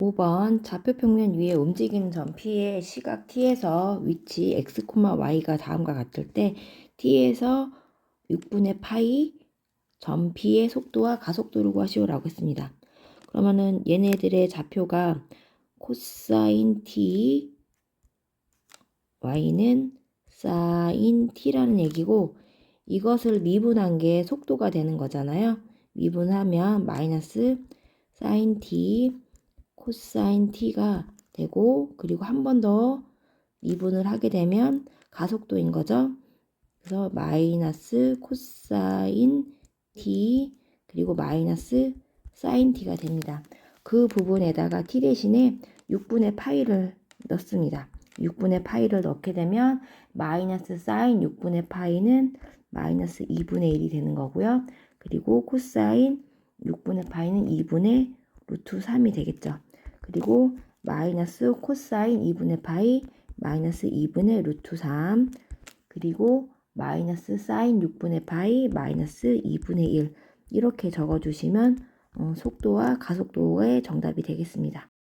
5번 좌표 평면 위에 움직이는 점 P의 시각 T에서 위치 x, y가 다음과 같을 때 T에서 6분의 파이 점 P의 속도와 가속도를 구하시오라고 했습니다. 그러면은 얘네들의 좌표가 코사인 T y는 사인 T라는 얘기고 이것을 미분한 게 속도가 되는 거잖아요. 미분하면 마이너스 사인 T 코사인 t가 되고 그리고 한 번 더 미분을 하게 되면 가속도인 거죠. 그래서 마이너스 코사인 t 그리고 마이너스 사인 t가 됩니다. 그 부분에다가 t 대신에 6분의 파이를 넣습니다. 6분의 파이를 넣게 되면 마이너스 사인 6분의 파이는 마이너스 2분의 1이 되는 거고요. 그리고 코사인 6분의 파이는 2분의 루트 3이 되겠죠. 그리고 마이너스 코사인 2분의 파이 마이너스 2분의 루트 3 그리고 마이너스 사인 6분의 파이 마이너스 2분의 1 이렇게 적어주시면 어, 속도와 가속도의 정답이 되겠습니다.